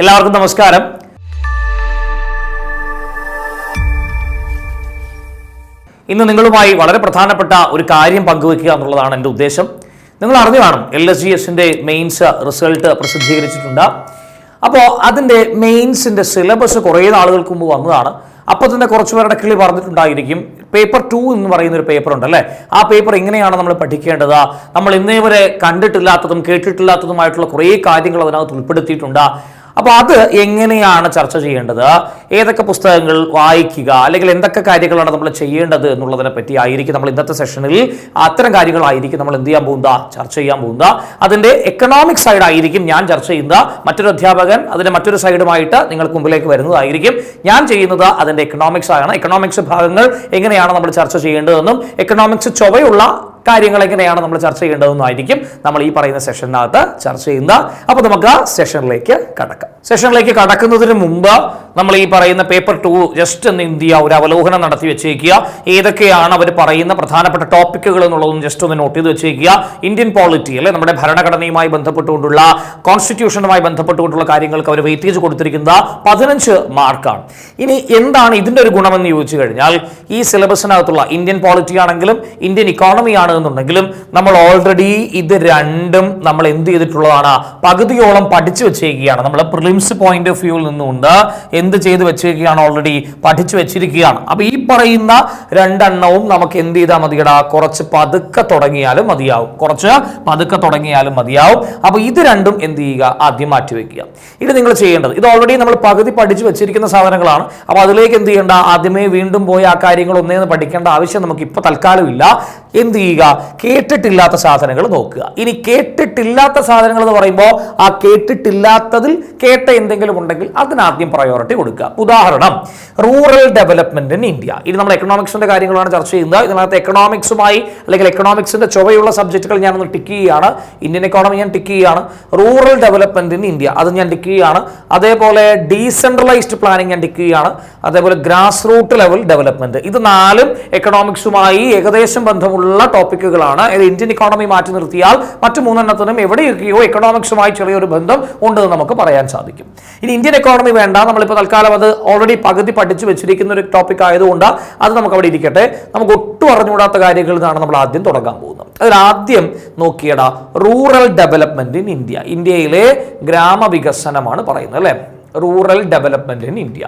എല്ലാവർക്കും നമസ്കാരം. ഇന്ന് നിങ്ങളുമായി വളരെ പ്രധാനപ്പെട്ട ഒരു കാര്യം പങ്കുവെക്കുക എന്നുള്ളതാണ് എന്റെ ഉദ്ദേശം. നിങ്ങൾ അറിഞ്ഞു കാണും എൽ എസ് ജി എസിന്റെ മെയിൻസ് റിസൾട്ട് പ്രസിദ്ധീകരിച്ചിട്ടുണ്ട്. അപ്പോൾ അതിന്റെ മെയിൻസിന്റെ സിലബസ് കുറേ നാളുകൾക്ക് മുമ്പ് വന്നതാണ്. അപ്പോൾ തന്നെ കുറച്ച് പേരുടെ കിളി പറഞ്ഞിട്ടുണ്ടായിരിക്കും പേപ്പർ ടു എന്ന് പറയുന്ന ഒരു പേപ്പർ ഉണ്ട് അല്ലേ? ആ പേപ്പർ എങ്ങനെയാണ് നമ്മൾ പഠിക്കേണ്ടത്? നമ്മൾ ഇന്നേ വരെ കണ്ടിട്ടില്ലാത്തതും കേട്ടിട്ടില്ലാത്തതുമായിട്ടുള്ള കുറേ കാര്യങ്ങൾ അതിനകത്ത് ഉൾപ്പെടുത്തിയിട്ടുണ്ട്. അപ്പോൾ അത് എങ്ങനെയാണ് ചർച്ച ചെയ്യേണ്ടത്? ഏതൊക്കെ പുസ്തകങ്ങൾ വായിക്കുക? അല്ലെങ്കിൽ എന്തൊക്കെ കാര്യങ്ങളാണ് നമ്മൾ ചെയ്യേണ്ടത് എന്നുള്ളതിനെ പറ്റി ആയിരിക്കും നമ്മൾ ഇന്നത്തെ സെഷനിൽ അത്തരം കാര്യങ്ങളായിരിക്കും നമ്മൾ എന്ത് ചെയ്യാൻ പോകുന്ന ചർച്ച ചെയ്യാൻ പോകുന്ന അതിന്റെ എക്കണോമിക് സൈഡ് ആയിരിക്കും ഞാൻ ചർച്ച ചെയ്യുന്ന മറ്റൊരു അധ്യാപകൻ അതിന്റെ മറ്റൊരു സൈഡുമായിട്ട് നിങ്ങൾക്ക് മുമ്പിലേക്ക് വരുന്നതായിരിക്കും. ഞാൻ ചെയ്യുന്നത് അതിന്റെ എക്കണോമിക്സ് ആണ്. എക്കണോമിക്സ് ഭാഗങ്ങൾ എങ്ങനെയാണ് നമ്മൾ ചർച്ച ചെയ്യേണ്ടതെന്നും എക്കണോമിക്സ് ചൊവ്വയുള്ള കാര്യങ്ങൾ എങ്ങനെയാണ് നമ്മൾ ചർച്ച ചെയ്യേണ്ടതെന്നായിരിക്കും നമ്മൾ ഈ പറയുന്ന സെഷനകത്ത് ചർച്ച ചെയ്യുന്ന. അപ്പോൾ നമുക്ക് ആ സെഷനിലേക്ക് കടക്കാം. സെഷനിലേക്ക് കടക്കുന്നതിന് മുമ്പ് നമ്മൾ ഈ പറയുന്ന പേപ്പർ ടു ജസ്റ്റ് ഒന്ന് ഇന്ത്യ ഒരു അവലോകനം നടത്തി വെച്ചേക്കുക. ഏതൊക്കെയാണ് അവർ പറയുന്ന പ്രധാനപ്പെട്ട ടോപ്പിക്കുകൾ എന്നുള്ളതും ജസ്റ്റ് ഒന്ന് നോട്ട് ചെയ്ത് വെച്ചേക്കുക. ഇന്ത്യൻ പോളിറ്റി അല്ലെ നമ്മുടെ ഭരണഘടനയുമായി ബന്ധപ്പെട്ടുകൊണ്ടുള്ള കോൺസ്റ്റിറ്റ്യൂഷനുമായി ബന്ധപ്പെട്ടുകൊണ്ടുള്ള കാര്യങ്ങൾക്ക് അവർ വെയിറ്റേജ് കൊടുത്തിരിക്കുന്ന പതിനഞ്ച് മാർക്കാണ്. ഇനി എന്താണ് ഇതിന്റെ ഒരു ഗുണമെന്ന് ചോദിച്ചു കഴിഞ്ഞാൽ ഈ സിലബസിനകത്തുള്ള ഇന്ത്യൻ പോളിറ്റി ആണെങ്കിലും ഇന്ത്യൻ ഇക്കോണമി എന്നുണ്ടെങ്കിലും നമ്മൾ ഓൾറെഡി ഇത് രണ്ടും നമ്മൾ എന്ത് ചെയ്തിട്ടുള്ളതാണ് പകുതിയോളം പഠിച്ചു വെച്ചേക്കുകയാണ് നമ്മൾ പ്രിലിംസ് പോയിന്റ് ഓഫ് വ്യൂവിൽ നിന്നുകൊണ്ട് എന്ത് ചെയ്ത് വെച്ചേക്കുകയാണ് ഓൾറെഡി പഠിച്ചു വെച്ചിരിക്കുകയാണ്. അപ്പൊ ഈ പറയുന്ന രണ്ടെണ്ണവും നമുക്ക് എന്ത് ചെയ്താൽ മതിയടാ? കുറച്ച് പതുക്കെ തുടങ്ങിയാലും മതിയാവും. കുറച്ച് പതുക്കെ തുടങ്ങിയാലും മതിയാവും. അപ്പൊ ഇത് രണ്ടും എന്ത് ചെയ്യുക? ആദ്യം മാറ്റി വെക്കുക. ഇത് നിങ്ങൾ ചെയ്യേണ്ടത് ഇത് ഓൾറെഡി നമ്മൾ പകുതി പഠിച്ചു വെച്ചിരിക്കുന്ന സാധനങ്ങളാണ്. അപ്പൊ അതിലേക്ക് എന്ത് ചെയ്യേണ്ട? ആദ്യമേ വീണ്ടും പോയി ആ കാര്യങ്ങൾ ഒന്നേന്ന് പഠിക്കേണ്ട ആവശ്യം നമുക്ക് ഇപ്പൊ തൽക്കാലം ഇല്ല എന്ത് ചെയ്യുക? കേട്ടിട്ടില്ലാത്ത സാധനങ്ങൾ നോക്കുക. ഇനി കേട്ടിട്ടില്ലാത്ത സാധനങ്ങൾ എന്ന് പറയുമ്പോൾ ആ കേട്ടിട്ടില്ലാത്തതിൽ കേട്ട എന്തെങ്കിലും ഉണ്ടെങ്കിൽ അതിനാദ്യം പ്രയോറിറ്റി കൊടുക്കുക. ഉദാഹരണം റൂറൽ ഡെവലപ്മെന്റ് ഇൻ ഇന്ത്യ ഇനി നമ്മൾ എക്കണോമിക്സിന്റെ കാര്യങ്ങളാണ് ചർച്ച ചെയ്യുന്നത്. ഇതിനകത്ത് എക്കണോമിക്സുമായി അല്ലെങ്കിൽ എക്കണോമിക്സിന്റെ ചുവയുള്ള സബ്ജക്റ്റുകൾ ഞാനൊന്ന് ടിക്ക് ചെയ്യുകയാണ്. ഇന്ത്യൻ എക്കോണമി ഞാൻ ടിക്ക് ചെയ്യുകയാണ്. റൂറൽ ഡെവലപ്മെന്റ് ഇൻ ഇന്ത്യ അത് ഞാൻ ടിക്ക് ചെയ്യുകയാണ്. അതേപോലെ ഡീസെൻട്രലൈസ്ഡ് പ്ലാനിങ് ഞാൻ ടിക്ക് ചെയ്യുകയാണ്. അതേപോലെ ഗ്രാസ് റൂട്ട് ലെവൽ ഡെവലപ്മെന്റ് ഇത് നാലും എക്കണോമിക്സുമായി ഏകദേശം ബന്ധമുള്ള ടോപ്പിക്കുകളാണ് ഇത് ഇന്ത്യൻ ഇക്കോണമി മാറ്റി നിർത്തിയാൽ മറ്റു മൂന്നെണ്ണത്തിനും എവിടെയൊക്കെയോ എക്കണോമിക്സുമായി ചെറിയൊരു ബന്ധം ഉണ്ടെന്ന് നമുക്ക് പറയാൻ സാധിക്കും. ഇനി ഇന്ത്യൻ എക്കോണമി വേണ്ട. നമ്മളിപ്പോൾ തൽക്കാലം അത് ഓൾറെഡി പകുതി പഠിച്ചു വെച്ചിരിക്കുന്ന ഒരു ടോപ്പിക് ആയതുകൊണ്ട് അത് നമുക്ക് അവിടെ ഇരിക്കട്ടെ. നമുക്ക് ഒട്ടും അറിഞ്ഞുകൂടാത്ത കാര്യങ്ങളിൽ നിന്നാണ് നമ്മൾ ആദ്യം തുടങ്ങാൻ പോകുന്നത്. അതിൽ ആദ്യം നോക്കിയടാ റൂറൽ ഡെവലപ്മെന്റ് ഇൻ ഇന്ത്യ ഇന്ത്യയിലെ ഗ്രാമവികസനമാണ് പറയുന്നത് അല്ലേ? റൂറൽ ഡെവലപ്മെന്റ് ഇൻ ഇന്ത്യ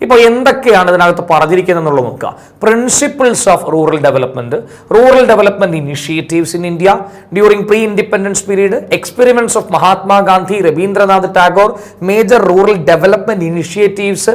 ഇപ്പോൾ എന്തൊക്കെയാണ് ഇതിനകത്ത് പറഞ്ഞിരിക്കുന്നത് എന്നുള്ളത് നോക്കുക principles of rural development rural development initiatives in India during pre independence period experiments of Mahatma Gandhi Rabindranath Tagore major rural development initiatives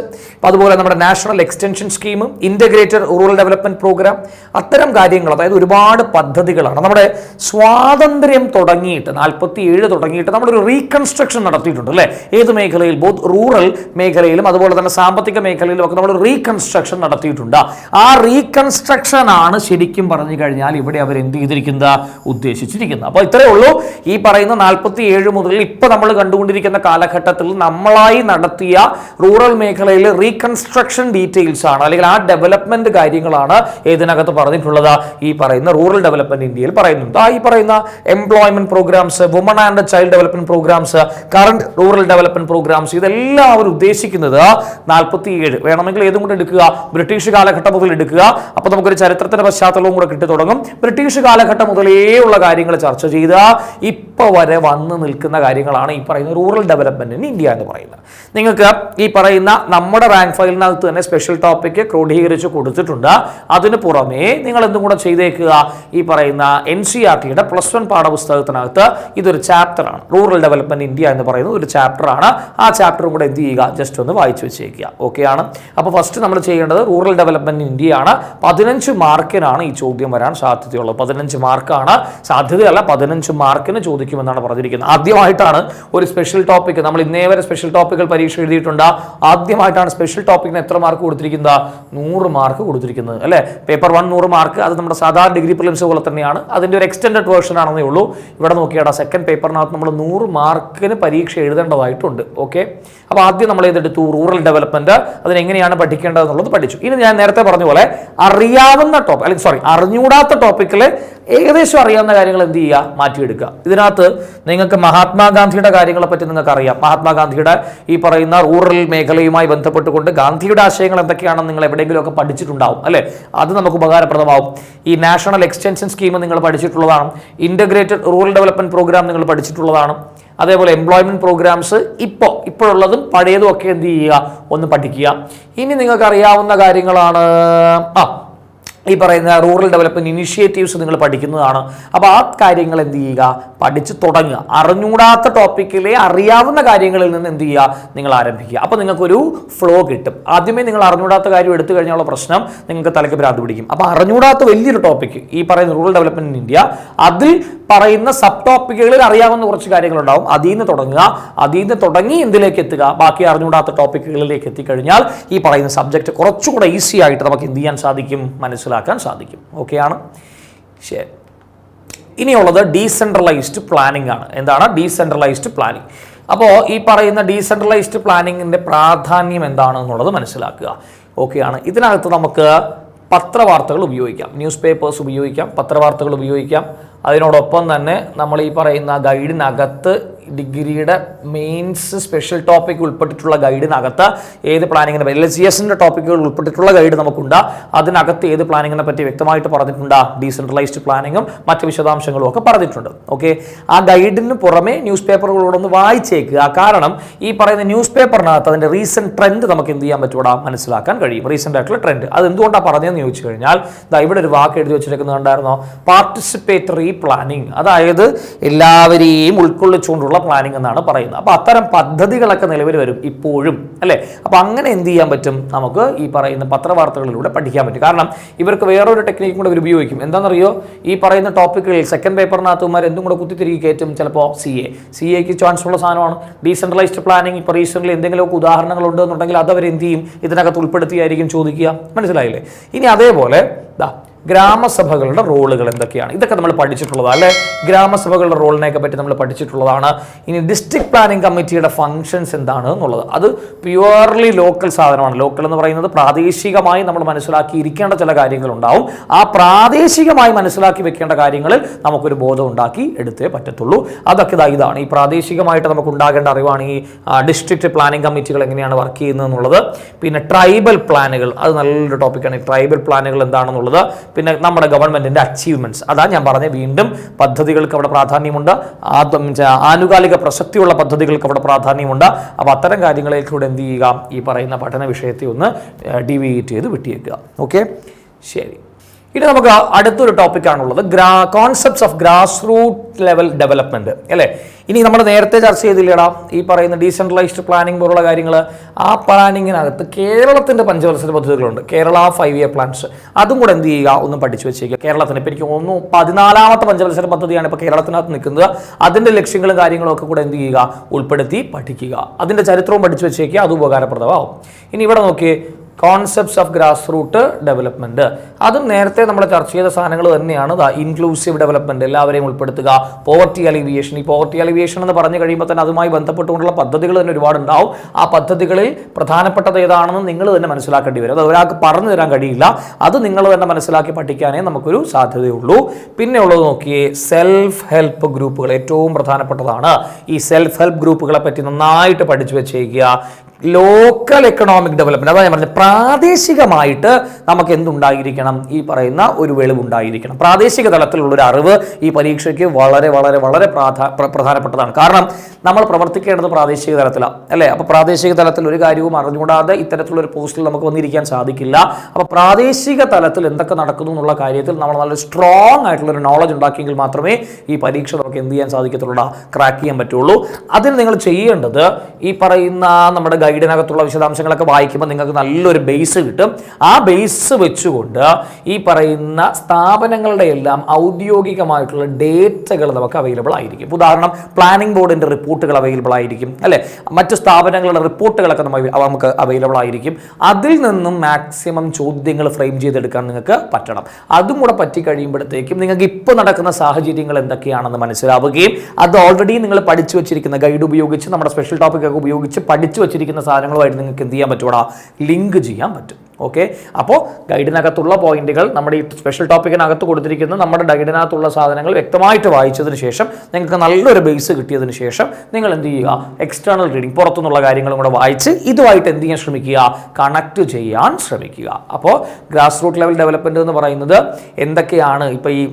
അതുപോലെ നമ്മുടെ നാഷണൽ എക്സ്റ്റൻഷൻ സ്കീമും ഇന്റഗ്രേറ്റഡ് റൂറൽ ഡെവലപ്മെന്റ് പ്രോഗ്രാം അത്തരം കാര്യങ്ങൾ അതായത് ഒരുപാട് പദ്ധതികളാണ്. നമ്മുടെ സ്വാതന്ത്ര്യം തുടങ്ങിയിട്ട് നാൽപ്പത്തി ഏഴ് തുടങ്ങിയിട്ട് നമ്മളൊരു റീകൺസ്ട്രക്ഷൻ നടത്തിയിട്ടുണ്ട് അല്ലേ? ഏത് മേഖലയിൽ? ബോത്ത് റൂറൽ മേഖലയിലും അതുപോലെ തന്നെ സാമ്പത്തിക മേഖലയിലും ഒക്കെ നമ്മൾ റീകൺസ്ട്രക്ഷൻ നടത്തിയിട്ടുണ്ട്. ആ റീകൺസ്ട്രക്ഷൻ ആണ് ശരിക്കും പറഞ്ഞു കഴിഞ്ഞാൽ ഇവിടെ അവർ എന്ത് ചെയ്തിരിക്കുന്നത്? ഉദ്ദേശിച്ചിരിക്കുന്നത്. അപ്പോൾ ഇത്രയേ ഉള്ളൂ. ഈ പറയുന്ന നാൽപ്പത്തി ഏഴ് മുതൽ ഇപ്പോൾ നമ്മൾ കണ്ടുകൊണ്ടിരിക്കുന്ന കാലഘട്ടത്തിൽ നമ്മളായി നടത്തിയ റൂറൽ മേഖലയിൽ റീകൺസ്ട്രക്ഷൻ ഡീറ്റെയിൽസ് ആണ്. അല്ലെങ്കിൽ ആ ഡെവലപ്മെന്റ് കാര്യങ്ങളാണ് ഇതിനകത്ത് പറഞ്ഞിട്ടുള്ളത്. ഈ പറയുന്ന റൂറൽ ഡെവലപ്മെന്റ് ഇന്ത്യയിൽ പറയുന്നുണ്ട്. ആ ഈ പറയുന്ന employment programmes woman and child development programmes current rural development programmes ഇതെല്ലാം അവർ ഉദ്ദേശിക്കുന്നത് നാൽപ്പത്തി ഏഴ് വേണമെങ്കിൽ ഏതും കൂടെ എടുക്കുക. ബ്രിട്ടീഷ് കാലഘട്ടം മുതൽ എടുക്കുക. അപ്പോൾ നമുക്കൊരു ചരിത്രത്തിന്റെ പശ്ചാത്തലവും കൂടെ കിട്ടി തുടങ്ങും. ബ്രിട്ടീഷ് കാലഘട്ടം മുതലേ ഉള്ള കാര്യങ്ങൾ ചർച്ച ചെയ്ത് ഇപ്പോൾ വരെ വന്ന് നിൽക്കുന്ന കാര്യങ്ങളാണ് ഈ പറയുന്ന റൂറൽ ഡെവലപ്മെന്റ് ഇൻ ഇന്ത്യ എന്ന് പറയുന്നത്. നിങ്ങൾക്ക് ഈ പറയുന്ന നമ്മുടെ റാങ്ക് ഫയലിനകത്ത് തന്നെ സ്പെഷ്യൽ ടോപ്പിക് ക്രോഡീകരിച്ച് കൊടുത്തിട്ടുണ്ട്. അതിന് പുറമേ നിങ്ങൾ എന്തും കൂടെ ചെയ്തേക്കുക. ഈ പറയുന്ന എൻ സി ആർ ടിയുടെ പ്ലസ് വൺ പാഠപുസ്തകത്തിനകത്ത് ഇതൊരു ചാപ്റ്ററാണ് റൂറൽ ഡെവലപ്മെന്റ് ഇന്ത്യ എന്ന് പറയുന്നത് ഒരു ചാപ്റ്ററാണ് ആ ചാപ്റ്ററും കൂടെ എന്ത് ചെയ്യുക? ജസ്റ്റ് ഒന്ന് വായിച്ചു വെച്ചേക്കുക. ഓക്കെ ആണ്. അപ്പോൾ ഫസ്റ്റ് നമ്മൾ ചെയ്യേണ്ടത് റൂറൽ ഡെവലപ്മെന്റ് ഇന്ത്യയാണ് പതിനഞ്ച് മാർക്കിനാണ് ഈ ചോദ്യം വരാൻ സാധ്യതയുള്ളത്. പതിനഞ്ച് മാർക്കാണ് സാധ്യതയല്ല പതിനഞ്ച് മാർക്കിന് ചോദിക്കുമെന്നാണ് പറഞ്ഞിരിക്കുന്നത്. ആദ്യമായിട്ടാണ് ഒരു സ്പെഷ്യൽ ടോപ്പിക് നമ്മൾ ഇന്നേ വരെ സ്പെഷ്യൽ ടോപ്പിക്കൽ പരീക്ഷ എഴുതിയിട്ടുണ്ട്? ആദ്യമായിട്ടാണ് സ്പെഷ്യൽ ടോപ്പിക്കിന് എത്ര മാർക്ക് കൊടുത്തിരിക്കുന്നത്? നൂറ് മാർക്ക് കൊടുത്തിരിക്കുന്നത് അല്ലേ? പേപ്പർ വൺ നൂറ് മാർക്ക് അത് നമ്മുടെ സാധാരണ ഡിഗ്രി പ്രിലിംസ് പോലെ തന്നെയാണ്. അതിന്റെ ഒരു എക്സ്റ്റൻഡഡ് വേർഷൻ ആണെന്നേ ഉള്ളൂ. ഇവിടെ നോക്കിയാടാ സെക്കൻഡ് പേപ്പറിനകത്ത് നമ്മൾ നൂറ് മാർക്കിന് പരീക്ഷ എഴുതേണ്ടതായിട്ടുണ്ട്. ഓക്കെ അപ്പോൾ ആദ്യം നമ്മൾ ചെയ്തെടുത്തു റൂറൽ ഡെവലപ്മെന്റ് അതിനെങ്ങനെയാണ് പഠിക്കേണ്ടത് എന്നുള്ളത് പഠിച്ചു. ഇനി ഞാൻ നേരത്തെ പറഞ്ഞ പോലെ അറിയാവുന്ന ടോപ്പിക് അല്ലെങ്കിൽ സോറി അറിഞ്ഞുകൂടാത്ത ടോപ്പിക്കിൽ ഏകദേശം അറിയാവുന്ന കാര്യങ്ങൾ എന്ത് ചെയ്യുക? മാറ്റിയെടുക്കുക. ഇതിനകത്ത് നിങ്ങൾക്ക് മഹാത്മാഗാന്ധിയുടെ കാര്യങ്ങളെ പറ്റി നിങ്ങൾക്ക് അറിയാം മഹാത്മാഗാന്ധിയുടെ ഈ പറയുന്ന റൂറൽ മേഖലയുമായി ബന്ധപ്പെട്ടുകൊണ്ട് ഗാന്ധിയുടെ ആശയങ്ങൾ എന്തൊക്കെയാണെന്ന് നിങ്ങൾ എവിടെയെങ്കിലുമൊക്കെ പഠിച്ചിട്ടുണ്ടാവും അല്ലേ? അത് നമുക്ക് ഉപകാരപ്രദമാവും. ഈ നാഷണൽ എക്സ്റ്റൻഷൻ സ്കീം നിങ്ങൾ പഠിച്ചിട്ടുള്ളതാണ്. ഇന്റഗ്രേറ്റഡ് റൂറൽ ഡെവലപ്മെന്റ് പ്രോഗ്രാം നിങ്ങൾ പഠിച്ചിട്ടുള്ളതാണ്. അതേപോലെ എംപ്ലോയ്മെന്റ് പ്രോഗ്രാംസ് ഇപ്പോൾ ഇപ്പോഴുള്ളതും പഴയതും ഒക്കെ എന്ത് ചെയ്യുക? ഒന്ന് പഠിക്കുക. ഇനി നിങ്ങൾക്ക് അറിയാവുന്ന കാര്യങ്ങളാണ് ആ ഈ പറയുന്ന റൂറൽ ഡെവലപ്മെന്റ് ഇനിഷ്യേറ്റീവ്സ് നിങ്ങൾ പഠിക്കുന്നതാണ്. അപ്പോൾ ആ കാര്യങ്ങൾ എന്ത് ചെയ്യുക? പഠിച്ച് തുടങ്ങുക. അറിഞ്ഞൂടാത്ത ടോപ്പിക്കിലെ അറിയാവുന്ന കാര്യങ്ങളിൽ നിന്ന് എന്ത് ചെയ്യുക? നിങ്ങൾ ആരംഭിക്കുക. അപ്പോൾ നിങ്ങൾക്കൊരു ഫ്ലോ കിട്ടും. ആദ്യമേ നിങ്ങൾ അറിഞ്ഞൂടാത്ത കാര്യം എടുത്തു കഴിഞ്ഞുള്ള പ്രശ്നം നിങ്ങൾക്ക് തലയ്ക്ക് ഭ്രാന്ത് പിടിക്കും. അപ്പോൾ അറിഞ്ഞൂടാത്ത വലിയൊരു ടോപ്പിക്ക് ഈ പറയുന്ന റൂറൽ ഡെവലപ്മെന്റ് ഇൻ ഇന്ത്യ അതിൽ പറയുന്ന സബ് ടോപ്പിക്കുകളിൽ അറിയാവുന്ന കുറച്ച് കാര്യങ്ങളുണ്ടാവും. അതിൽ നിന്ന് തുടങ്ങുക. അതിൽ നിന്ന് തുടങ്ങി എന്തിലേക്ക് എത്തുക? ബാക്കി അറിഞ്ഞുകൂടാത്ത ടോപ്പിക്കുകളിലേക്ക് എത്തിക്കഴിഞ്ഞാൽ ഈ പറയുന്ന സബ്ജക്റ്റ് കുറച്ചുകൂടെ ഈസി ആയിട്ട് നമുക്ക് എന്ത് ചെയ്യാൻ സാധിക്കും? മനസ്സിലാക്കാൻ സാധിക്കും. ഓക്കെയാണ് ശരി. ഇനിയുള്ളത് ഡീസെൻട്രലൈസ്ഡ് പ്ലാനിംഗ് ആണ്. എന്താണ്? ഡീസെൻട്രലൈസ്ഡ് പ്ലാനിംഗ് അപ്പോൾ ഈ പറയുന്ന ഡീസെൻട്രലൈസ്ഡ് പ്ലാനിങ്ങിന്റെ പ്രാധാന്യം എന്താണെന്നുള്ളത് മനസ്സിലാക്കുക. ഓക്കെയാണ് ഇതിനകത്ത് നമുക്ക് പത്രവാർത്തകൾ ഉപയോഗിക്കാം. ന്യൂസ് പേപ്പേഴ്സ് ഉപയോഗിക്കാം പത്രവാർത്തകൾ ഉപയോഗിക്കാം. അതിനോടൊപ്പം തന്നെ നമ്മൾ ഈ പറയുന്ന ഗൈഡിനകത്ത് ഡിഗ്രിയുടെ മെയിൻസ് സ്പെഷ്യൽ ടോപ്പിക് ഉൾപ്പെട്ടിട്ടുള്ള ഗൈഡിനകത്ത് ഏത് പ്ലാനിങ്ങിനെ എൽ എസ് ജി എസിന്റെ ടോപ്പിക്കുകൾ ഉൾപ്പെട്ടിട്ടുള്ള ഗൈഡ് നമുക്കുണ്ട്. അതിനകത്ത് ഏത് പ്ലാനിങ്ങിനെ പറ്റി വ്യക്തമായിട്ട് പറഞ്ഞിട്ടുണ്ട്. ഡീസെൻട്രലൈസ്ഡ് പ്ലാനിങ്ങും മറ്റ് വിശദാംശങ്ങളും ഒക്കെ പറഞ്ഞിട്ടുണ്ട്. ഓക്കെ ആ ഗൈഡിന് പുറമെ ന്യൂസ് പേപ്പറുകളോടൊന്ന് വായിച്ചേക്കുക കാരണം ഈ പറയുന്ന ന്യൂസ് പേപ്പറിനകത്ത് അതിന്റെ റീസെന്റ് ട്രെൻഡ് നമുക്ക് എന്ത് ചെയ്യാൻ പറ്റൂടാ മനസ്സിലാക്കാൻ കഴിയും. റീസെന്റ് ആയിട്ടുള്ള ട്രെൻഡ് അത് എന്തുകൊണ്ടാണ് പറഞ്ഞതെന്ന് ചോദിച്ചു കഴിഞ്ഞാൽ ദാ ഇവിടെ ഒരു വാക്ക് എഴുതി വെച്ചിരിക്കുന്നത് കണ്ടായിരുന്നോ? പാർട്ടിസിപ്പേറ്ററി പ്ലാനിങ് അതായത് എല്ലാവരെയും ഉൾക്കൊള്ളിച്ചുകൊണ്ടുള്ള പ്ലാനിങ് എന്നാണ് പറയുന്നത്. അപ്പോൾ അത്തരം പദ്ധതികളൊക്കെ നിലവിൽ വരും ഇപ്പോഴും അല്ലേ? അപ്പോൾ അങ്ങനെ എന്ത് ചെയ്യാൻ പറ്റും? നമുക്ക് ഈ പറയുന്ന പത്രവാർത്തകളിലൂടെ പഠിക്കാൻ പറ്റും. കാരണം ഇവർക്ക് വേറൊരു ടെക്നിക്കും കൂടെ ഇവർ ഉപയോഗിക്കും. എന്താണെന്നറിയോ? ഈ പറയുന്ന ടോപ്പിക്കുകളിൽ സെക്കൻഡ് പേപ്പറിനകത്തുമാർ എന്തും കൂടെ കുത്തിത്തിരികെ കയറ്റും. ചിലപ്പോൾ സി എ സി എക്ക് ചാൻസ് ഉള്ള സാധനമാണ്. ഡീസെൻട്രലൈസ്ഡ് പ്ലാനിങ് ഇപ്പോൾ റീസെന്റ്ലി എന്തെങ്കിലുമൊക്കെ ഉദാഹരണങ്ങൾ ഉണ്ടെന്നുണ്ടെങ്കിൽ അത് അവർ എന്ത് ചെയ്യും? ഇതിനകത്ത് ഉൾപ്പെടുത്തിയായിരിക്കും ചോദിക്കുക. മനസ്സിലായില്ലേ? ഇനി അതേപോലെ ദാ ഗ്രാമസഭകളുടെ റോളുകൾ എന്തൊക്കെയാണ്? ഇതൊക്കെ നമ്മൾ പഠിച്ചിട്ടുള്ളതാണ് അല്ലെ? ഗ്രാമസഭകളുടെ റോളിനെയൊക്കെ പറ്റി നമ്മൾ പഠിച്ചിട്ടുള്ളതാണ്. ഇനി ഡിസ്ട്രിക്ട് പ്ലാനിംഗ് കമ്മിറ്റിയുടെ ഫങ്ഷൻസ് എന്താണ് എന്നുള്ളത്. അത് പ്യുവർലി ലോക്കൽ സാധനമാണ്. ലോക്കൽ എന്ന് പറയുന്നത് പ്രാദേശികമായി നമ്മൾ മനസ്സിലാക്കിയിരിക്കേണ്ട ചില കാര്യങ്ങളുണ്ടാവും. ആ പ്രാദേശികമായി മനസ്സിലാക്കി വെക്കേണ്ട കാര്യങ്ങളിൽ നമുക്കൊരു ബോധം ഉണ്ടാക്കി എടുത്തേ പറ്റത്തുള്ളൂ. അതൊക്കെ ഇതാ ഇതാണ്. ഈ പ്രാദേശികമായിട്ട് നമുക്ക് ഉണ്ടാകേണ്ട അറിവാണ് ഈ ഡിസ്ട്രിക്ട് പ്ലാനിംഗ് കമ്മിറ്റികൾ എങ്ങനെയാണ് വർക്ക് ചെയ്യുന്നത് എന്നുള്ളത്. പിന്നെ ട്രൈബൽ പ്ലാനുകൾ അത് നല്ലൊരു ടോപ്പിക്കാണ് ഈ ട്രൈബൽ പ്ലാനുകൾ എന്താണെന്നുള്ളത് പിന്നെ നമ്മുടെ ഗവൺമെന്റിന്റെ അച്ചീവ്മെന്റ്സ് അതാ ഞാൻ പറഞ്ഞ വീണ്ടും പദ്ധതികൾക്ക് അവിടെ പ്രാധാന്യമുണ്ട്. ആനുകാലിക പ്രസക്തിയുള്ള പദ്ധതികൾക്ക് അവിടെ പ്രാധാന്യമുണ്ട്. അപ്പോൾ അത്തരം കാര്യങ്ങളിലൂടെ എന്ത് ചെയ്യുക? ഈ പറയുന്ന പഠന വിഷയത്തെ ഒന്ന് ഡിവിയേറ്റ് ചെയ്ത് വിട്ടിയേക്കുക. ഓക്കെ ശരി. ഇനി നമുക്ക് അടുത്തൊരു ടോപ്പിക്കാണുള്ളത് ഗ്രാ concepts of grass root level development അല്ലേ? ഇനി നമ്മൾ നേരത്തെ ചർച്ച ചെയ്തില്ലേടാ ഈ പറയുന്ന ഡീസെൻട്രലൈസ്ഡ് പ്ലാനിംഗ് പോലുള്ള കാര്യങ്ങൾ ആ പ്ലാനിങ്ങിനകത്ത് കേരളത്തിന്റെ പഞ്ചവത്സര പദ്ധതികളുണ്ട്. കേരള ഫൈവ് ഇയർ പ്ലാൻസ് അതും കൂടെ എന്ത് ചെയ്യുക? ഒന്ന് പഠിച്ചു വെച്ചേക്കുക കേരളത്തിന് ഇപ്പം എനിക്ക് ഒന്നും പതിനാലാമത്തെ പഞ്ചവത്സര പദ്ധതിയാണ് ഇപ്പോൾ കേരളത്തിനകത്ത് നിൽക്കുന്നത്. അതിന്റെ ലക്ഷ്യങ്ങളും കാര്യങ്ങളും ഒക്കെ കൂടെ എന്ത് ചെയ്യുക? ഉൾപ്പെടുത്തി പഠിക്കുക. അതിന്റെ ചരിത്രവും പഠിച്ചു വെച്ചേക്കുക അത് ഉപകാരപ്രദമാവും. ഇനി ഇവിടെ നോക്കിയേ concepts of grass root development അതും നേരത്തെ നമ്മൾ ചർച്ച ചെയ്ത സാധനങ്ങൾ തന്നെയാണ്. ഇൻക്ലൂസീവ് ഡെവലപ്മെന്റ് എല്ലാവരെയും ഉൾപ്പെടുത്തുക. പോവർട്ടി അലിവിയേഷൻ ഈ പോവർട്ടി അലിവിയേഷൻ എന്ന് പറഞ്ഞു കഴിയുമ്പോൾ തന്നെ അതുമായി ബന്ധപ്പെട്ടുകൊണ്ടുള്ള പദ്ധതികൾ തന്നെ ഒരുപാടുണ്ടാവും. ആ പദ്ധതികളിൽ പ്രധാനപ്പെട്ടത് ഏതാണെന്ന് നിങ്ങൾ തന്നെ മനസ്സിലാക്കേണ്ടി വരും. അത് ഒരാൾക്ക് പറഞ്ഞു തരാൻ കഴിയില്ല. അത് നിങ്ങൾ തന്നെ മനസ്സിലാക്കി പഠിക്കാനേ നമുക്കൊരു സാധ്യതയുള്ളൂ. പിന്നെ ഉള്ളത് നോക്കിയേ സെൽഫ് ഹെൽപ്പ് ഗ്രൂപ്പുകൾ ഏറ്റവും പ്രധാനപ്പെട്ടതാണ്. ഈ സെൽഫ് ഹെൽപ്പ് ഗ്രൂപ്പുകളെ പറ്റി നന്നായിട്ട് പഠിച്ചു വെച്ചേക്കുക. ലോക്കൽ എക്കണോമിക് ഡെവലപ്മെന്റ് അതാ ഞാൻ പറഞ്ഞത് പ്രാദേശികമായിട്ട് നമുക്ക് എന്തുണ്ടായിരിക്കണം ഈ പറയുന്ന ഒരു വെളിവുണ്ടായിരിക്കണം. പ്രാദേശിക തലത്തിലുള്ള ഒരു അറിവ് ഈ പരീക്ഷയ്ക്ക് വളരെ വളരെ വളരെ പ്രാധാ പ്രധാനപ്പെട്ടതാണ്. കാരണം നമ്മൾ പ്രവർത്തിക്കേണ്ടത് പ്രാദേശിക തലത്തിലാണ് അല്ലേ? അപ്പോൾ പ്രാദേശിക തലത്തിൽ ഒരു കാര്യവും അറിഞ്ഞുകൂടാതെ ഇത്തരത്തിലുള്ള ഒരു പോസ്റ്റിൽ നമുക്ക് വന്നിരിക്കാൻ സാധിക്കില്ല. അപ്പോൾ പ്രാദേശിക തലത്തിൽ എന്തൊക്കെ നടക്കുന്നു എന്നുള്ള കാര്യത്തിൽ നമ്മൾ നല്ല സ്ട്രോങ് ആയിട്ടുള്ള ഒരു നോളജ് ഉണ്ടാക്കിയെങ്കിൽ മാത്രമേ ഈ പരീക്ഷ നമുക്ക് എന്ത് ചെയ്യാൻ സാധിക്കത്തുള്ളൂ ക്രാക്ക് ചെയ്യാൻ പറ്റുള്ളൂ. അതിന് നിങ്ങൾ ചെയ്യേണ്ടത് ഈ പറയുന്ന നമ്മുടെ ഗൈഡിനകത്തുള്ള വിശദാംശങ്ങളൊക്കെ വായിക്കുമ്പോൾ നിങ്ങൾക്ക് നല്ലൊരു ബേസ് കിട്ടും. ആ ബേസ് വെച്ചുകൊണ്ട് ഈ പറയുന്ന സ്ഥാപനങ്ങളുടെ എല്ലാം ഔദ്യോഗികമായിട്ടുള്ള ഡേറ്റകൾ നമുക്ക് അവൈലബിൾ ആയിരിക്കും. ഉദാഹരണം പ്ലാനിംഗ് ബോർഡിന്റെ റിപ്പോർട്ടുകൾ അവൈലബിൾ ആയിരിക്കും അല്ലെ? മറ്റ് സ്ഥാപനങ്ങളുടെ റിപ്പോർട്ടുകളൊക്കെ നമുക്ക് അവൈലബിൾ ആയിരിക്കും. അതിൽ നിന്നും മാക്സിമം ചോദ്യങ്ങൾ ഫ്രെയിം ചെയ്തെടുക്കാൻ നിങ്ങൾക്ക് പറ്റണം. അതും കൂടെ പറ്റി കഴിയുമ്പോഴത്തേക്കും നിങ്ങൾക്ക് ഇപ്പോൾ നടക്കുന്ന സാഹചര്യങ്ങൾ എന്തൊക്കെയാണെന്ന് മനസ്സിലാവുകയും അത് ഓൾറെഡി നിങ്ങൾ പഠിച്ചു വെച്ചിരിക്കുന്ന ഗൈഡ് ഉപയോഗിച്ച് നമ്മുടെ സ്പെഷ്യൽ ടോപ്പിക് ഒക്കെ ഉപയോഗിച്ച് പഠിച്ചു വെച്ചിരിക്കുന്ന പഠിക്കുന്ന സാധനങ്ങളുമായിട്ട് നിങ്ങൾക്ക് എന്ത് ചെയ്യാൻ പറ്റൂടാ ലിങ്ക് ചെയ്യാൻ പറ്റും. ഓക്കെ? അപ്പോൾ ഗൈഡിനകത്തുള്ള പോയിന്റുകൾ നമ്മുടെ ഈ സ്പെഷ്യൽ ടോപ്പിക്കിനകത്ത് കൊടുത്തിരിക്കുന്ന. നമ്മുടെ ഗൈഡിനകത്തുള്ള സാധനങ്ങൾ വ്യക്തമായിട്ട് വായിച്ചതിന് ശേഷം നിങ്ങൾക്ക് നല്ലൊരു ബേസ് കിട്ടിയതിന് ശേഷം നിങ്ങൾ എന്ത് ചെയ്യുക? എക്സ്റ്റേണൽ റീഡിംഗ് പുറത്തുനിന്നുള്ള കാര്യങ്ങളും കൂടെ വായിച്ച് ഇതുമായിട്ട് എന്ത് ചെയ്യാൻ ശ്രമിക്കുക? കണക്ട് ചെയ്യാൻ ശ്രമിക്കുക. അപ്പോൾ ഗ്രാസ് റൂട്ട് ലെവൽ ഡെവലപ്മെന്റ് എന്ന് പറയുന്നത് എന്തൊക്കെയാണ്? ഇപ്പോൾ ഈ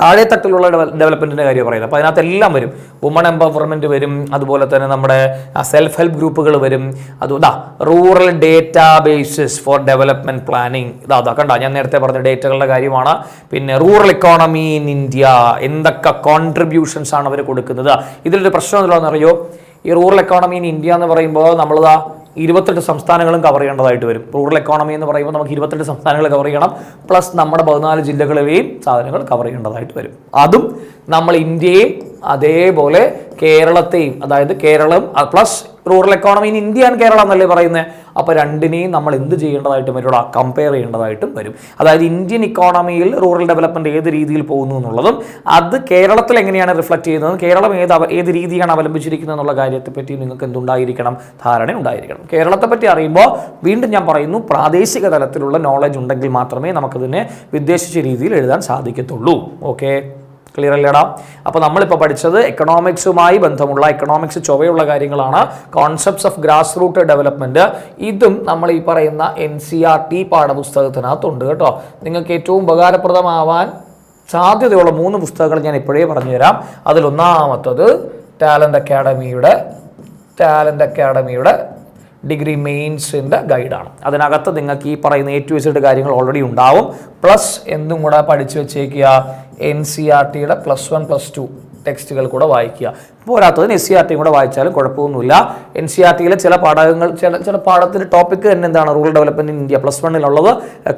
താഴെ തട്ടിലുള്ള ഡെവലപ്മെന്റിന്റെ കാര്യം പറയുന്നത്. അപ്പോൾ അതിനകത്ത് എല്ലാം വരും. വുമൺ എംപവർമെന്റ് വരും. അതുപോലെ തന്നെ നമ്മുടെ സെൽഫ് ഹെൽപ്പ് ഗ്രൂപ്പുകൾ വരും. അത് rural data basis for development planning ഇതാ അതാ കണ്ട? ഞാൻ നേരത്തെ പറഞ്ഞ ഡേറ്റകളുടെ കാര്യമാണ്. പിന്നെ റൂറൽ എക്കോണമി ഇൻ ഇന്ത്യ എന്തൊക്കെ കോൺട്രിബ്യൂഷൻസ് ആണ് അവർ കൊടുക്കുന്നത്? ഇതിലൊരു പ്രശ്നം എന്താണെന്ന് അറിയോ? ഈ റൂറൽ എക്കോണമി ഇൻ ഇന്ത്യ എന്ന് പറയുമ്പോൾ നമ്മളിതാ ഇരുപത്തെട്ട് സംസ്ഥാനങ്ങളും കവർ ചെയ്യേണ്ടതായിട്ട് വരും. റൂറൽ എക്കോണമി എന്ന് പറയുമ്പോൾ നമുക്ക് ഇരുപത്തെട്ട് സംസ്ഥാനങ്ങൾ കവർ ചെയ്യണം. പ്ലസ് നമ്മുടെ പതിനാല് ജില്ലകളിലെയും സാധനങ്ങൾ കവർ ചെയ്യേണ്ടതായിട്ട് വരും. അതും നമ്മൾ ഇന്ത്യയെയും അതേപോലെ കേരളത്തെയും അതായത് Keralam plus rural economy in India and Keralam എന്നല്ലേ പറയുന്നത് അപ്പോൾ രണ്ടിനെയും നമ്മൾ എന്ത് ചെയ്യേണ്ടതായിട്ടും വരും കമ്പയർ ചെയ്യേണ്ടതായിട്ടും വരും. അതായത് ഇന്ത്യൻ ഇക്കോണമിയിൽ റൂറൽ ഡെവലപ്മെന്റ് ഏത് രീതിയിൽ പോകുന്നു എന്നുള്ളതും അത് കേരളത്തിൽ എങ്ങനെയാണ് റിഫ്ലക്ട് ചെയ്യുന്നത് കേരളം ഏത് ഏത് രീതിയാണ് അവലംബിച്ചിരിക്കുന്നത് എന്നുള്ള കാര്യത്തെ പറ്റി നിങ്ങൾക്ക് എന്തുണ്ടായിരിക്കണം ധാരണ ഉണ്ടായിരിക്കണം. കേരളത്തെ പറ്റി അറിയുമ്പോൾ വീണ്ടും ഞാൻ പറയുന്നു പ്രാദേശിക തലത്തിലുള്ള നോളജ് ഉണ്ടെങ്കിൽ മാത്രമേ നമുക്കതിനെ വിദ്ദേശിച്ച രീതിയിൽ എഴുതാൻ സാധിക്കത്തുള്ളൂ. ഓക്കെ ക്ലിയർ അല്ലേടാ? അപ്പോൾ നമ്മളിപ്പോൾ പഠിച്ചത് എക്കണോമിക്സുമായി ബന്ധമുള്ള എക്കണോമിക്സ് ചൊവ്വയുള്ള കാര്യങ്ങളാണ്. Concepts of grass root development ഇതും നമ്മൾ ഈ പറയുന്ന എൻ സി ആർ ടി പാഠപുസ്തകത്തിനകത്തുണ്ട് കേട്ടോ. നിങ്ങൾക്ക് ഏറ്റവും ഉപകാരപ്രദമാവാൻ സാധ്യതയുള്ള മൂന്ന് പുസ്തകങ്ങൾ ഞാൻ ഇപ്പോഴേ പറഞ്ഞുതരാം. അതിലൊന്നാമത്തത് ടാലന്റ് അക്കാഡമിയുടെ ടാലന്റ് അക്കാഡമിയുടെ ഡിഗ്രി മെയിൻസിന്റെ ഗൈഡാണ്. അതിനകത്ത് നിങ്ങൾക്ക് ഈ പറയുന്ന എ ടു എസിഡ് കാര്യങ്ങൾ ഓൾറെഡി ഉണ്ടാവും. പ്ലസ് എന്തും കൂടെ പഠിച്ചു വെച്ചേക്കുക എൻ സി ആർ ടിയുടെ പ്ലസ് വൺ പ്ലസ് ടു ടെക്സ്റ്റുകൾ കൂടെ വായിക്കുക. പോരാത്തതിന് എസ് സി ആർ ടിയും കൂടെ വായിച്ചാലും കുഴപ്പമൊന്നുമില്ല. എൻ സി ആർ ടിയിലെ ചില പാഠകങ്ങൾ ചില ചില പാഠത്തിന്റെ ടോപ്പിക്ക് തന്നെ എന്താണ് rural development in India plus വണ്ണിലുള്ളത്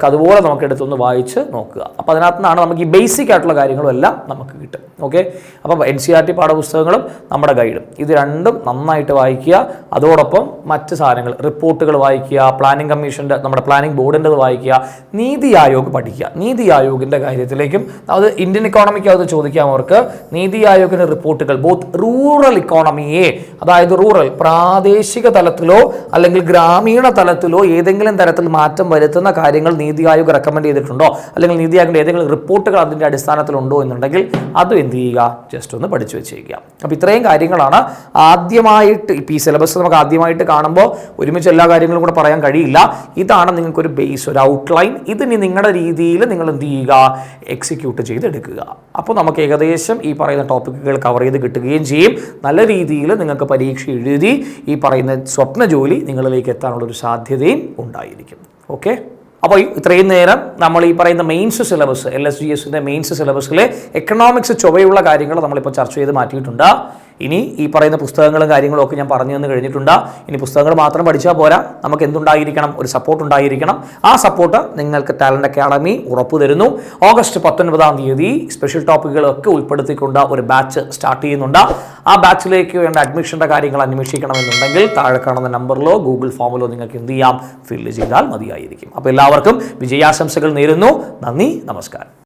അതുപോലെ നമുക്ക് എടുത്തൊന്ന് വായിച്ച് നോക്കുക. അപ്പോൾ അതിനകത്ത് നിന്നാണ് നമുക്ക് ഈ ബേസിക് ആയിട്ടുള്ള കാര്യങ്ങളും എല്ലാം നമുക്ക് കിട്ടും ഓക്കെ അപ്പോൾ എൻ സി ആർ ടി പാഠപുസ്തകങ്ങളും നമ്മുടെ ഗൈഡും ഇത് രണ്ടും നന്നായിട്ട് വായിക്കുക. അതോടൊപ്പം മറ്റ് സാധനങ്ങൾ റിപ്പോർട്ടുകൾ വായിക്കുക പ്ലാനിംഗ് കമ്മീഷന്റെ നമ്മുടെ പ്ലാനിംഗ് ബോർഡിന്റെത് വായിക്കുക. നീതി ആയോഗ് പഠിക്കുക. നീതി ആയോഗിന്റെ കാര്യത്തിലേക്കും അത് ഇന്ത്യൻ ഇക്കോണമിക്ക് ചോദിക്കാം അവർക്ക്. നീതി ആയോഗിന്റെ റിപ്പോർട്ടുകൾ ബോത്ത് റൂറൽ ഇക്കോണമിയെ അതായത് റൂറൽ പ്രാദേശിക തലത്തിലോ അല്ലെങ്കിൽ ഗ്രാമീണ തലത്തിലോ ഏതെങ്കിലും തരത്തിൽ മാറ്റം വരുത്തുന്ന കാര്യങ്ങൾ നീതി ആയോഗ് റെക്കമെൻഡ് ചെയ്തിട്ടുണ്ടോ? അല്ലെങ്കിൽ നീതി ആയോഗിന്റെ ഏതെങ്കിലും റിപ്പോർട്ടുകൾ അതിന്റെ അടിസ്ഥാനത്തിലുണ്ടോ എന്നുണ്ടെങ്കിൽ അതും എന്ത് ചെയ്യുക? ജസ്റ്റ് ഒന്ന് പഠിച്ചു വെച്ചേക്കുക. അപ്പോൾ ഇത്രയും കാര്യങ്ങളാണ്. ആദ്യമായിട്ട് ഇപ്പോൾ ഈ സിലബസ് നമുക്ക് ആദ്യമായിട്ട് കാണുമ്പോൾ ഒരുമിച്ച് എല്ലാ കാര്യങ്ങളും കൂടെ പറയാൻ കഴിയില്ല. ഇതാണ് നിങ്ങൾക്കൊരു ബേസ് ഒരു ഔട്ട്ലൈൻ ഇതിനി നിങ്ങളുടെ രീതിയിൽ നിങ്ങൾ എന്ത് ചെയ്യുക? എക്സിക്യൂട്ട് ചെയ്തെടുക്കുക. അപ്പോൾ നമുക്ക് ഏകദേശം ഈ പറയുന്ന ടോപ്പിക്കുകൾ കവർ ചെയ്ത് കിട്ടുകയും ചെയ്യും. നല്ല രീതിയിൽ നിങ്ങൾക്ക് പരീക്ഷ എഴുതി ഈ പറയുന്ന സ്വപ്ന ജോലി നിങ്ങളിലേക്ക് എത്താനുള്ളൊരു സാധ്യതയും ഉണ്ടായിരിക്കും. ഓക്കെ? അപ്പോൾ ഇത്രയും നേരം നമ്മൾ ഈ പറയുന്ന mains syllabus L S G എസിന്റെ മെയിൻസ് സിലബസിലെ എക്കണോമിക്സ് ചുവയുള്ള കാര്യങ്ങൾ നമ്മളിപ്പോൾ ചർച്ച ചെയ്ത് മാറ്റിയിട്ടുണ്ട്. ഇനി ഈ പറയുന്ന പുസ്തകങ്ങളും കാര്യങ്ങളും ഒക്കെ ഞാൻ പറഞ്ഞു തന്നു കഴിഞ്ഞിട്ടുണ്ട്. ഇനി പുസ്തകങ്ങൾ മാത്രം പഠിച്ചാൽ പോരാ. നമുക്ക് എന്തുണ്ടായിരിക്കണം? ഒരു സപ്പോർട്ട് ഉണ്ടായിരിക്കണം. ആ സപ്പോർട്ട് നിങ്ങൾക്ക് ടാലന്റ് അക്കാഡമി ഉറപ്പു തരുന്നു. ഓഗസ്റ്റ് പത്തൊൻപതാം തീയതി സ്പെഷ്യൽ ടോപ്പിക്കുകളൊക്കെ ഉൾപ്പെടുത്തിക്കൊണ്ട് ഒരു ബാച്ച് സ്റ്റാർട്ട് ചെയ്യുന്നുണ്ട്. ആ ബാച്ചിലേക്ക് വേണ്ട അഡ്മിഷന്റെ കാര്യങ്ങൾ അന്വേഷിക്കണമെന്നുണ്ടെങ്കിൽ താഴെ കാണുന്ന നമ്പറിലോ ഗൂഗിൾ ഫോമിലോ നിങ്ങൾക്ക് എന്ത് ചെയ്യാം? ഫില്ല് ചെയ്താൽ മതിയായിരിക്കും. അപ്പോൾ എല്ലാവർക്കും വിജയാശംസകൾ നേരുന്നു. നന്ദി നമസ്കാരം.